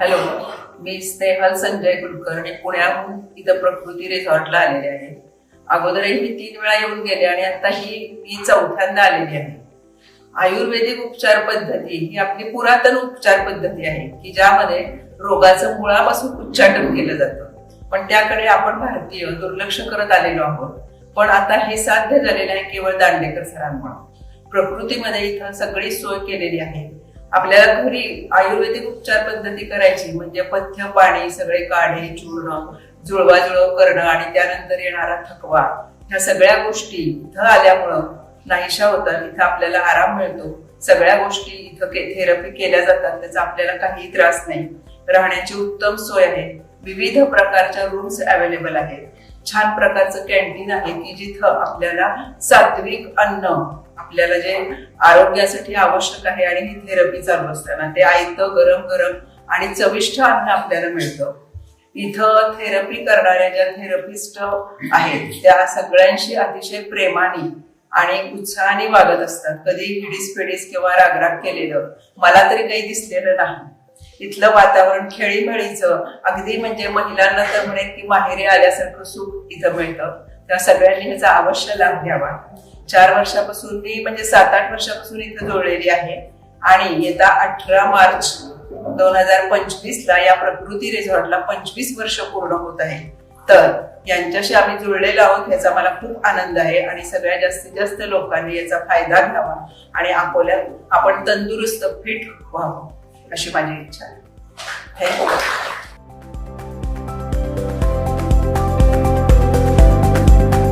Hello मी स्नेहल संजय कुलकर्णी पुण्याहून इथं प्रकृती रिसॉर्टला आलेले आहे. अगोदरही मी तीन वेळा येऊन गेले आणि आता ही मी चौथ्यांदा आलेली आहे. आयुर्वेदिक उपचार पद्धती ही आपली पुरातन उपचार पद्धती आहे की ज्यामध्ये रोगाचं मुळापासून उच्चाटन केलं जातं. पण त्याकडे आपण भारतीय दुर्लक्ष करत आलेलो आहोत. पण आता हे साध्य झालेलं आहे केवळ दांडेकर सरांमुळे. प्रकृतीमध्ये इथं सगळी सोय केलेली आहे. आपल्याला घरी आयुर्वेदिक उपचार पद्धती करायची म्हणजे पथ्य पाणी सगळे काढे चूर्ण जुळवाजुळव करणं आणि त्यानंतर येणारा थकवा ह्या सगळ्या गोष्टी इथं आल्यामुळं नाहीशा होतात. इथं आपल्याला आराम मिळतो. सगळ्या गोष्टी इथं थेरपी केल्या जातात. त्याचा आपल्याला काही त्रास नाही. राहण्याची उत्तम सोय आहे. विविध प्रकारच्या रूम्स अवेलेबल आहेत. छान प्रकारचं कॅन्टीन आहे की जिथं आपल्याला सात्विक अन्न आपल्याला जे आरोग्यासाठी आवश्यक आहे आणि ही थेरपी चालू असताना. ते आयतं गरम गरम आणि चविष्ट अन्न आपल्याला मिळतं. इथं थेरपी करणाऱ्या ज्या थेरपिस्ट आहेत त्या सगळ्यांशी अतिशय प्रेमाने आणि उत्साहाने वागत असतात. कधी हिडीस पिडीस किंवा रागराग केलेलं मला तरी काही दिसलेलं नाही. इथलं वातावरण खेळीमेळीचं अगदी म्हणजे महिलांना तर म्हणेल की माहेरी आल्यासारखं सुख इथं मिळतं. त्या सगळ्यांनी ह्याचा अवश्य लाभ घ्यावा. चार वर्षापासून मी म्हणजे सात आठ वर्षापासून इथं जोडलेली आहे. आणि येत्या अठरा मार्च दोन हजार पंचवीस ला या प्रकृती रिझॉर्टला पंचवीस वर्ष पूर्ण होत आहे. तर यांच्याशी आम्ही जुळलेलो आहोत ह्याचा मला खूप आनंद आहे आणि सगळ्यात जास्तीत जास्त लोकांनी याचा फायदा घ्यावा आणि आपल्या आपण तंदुरुस्त फिट व्हावं अशी माझी इच्छा आहे. थँक्यू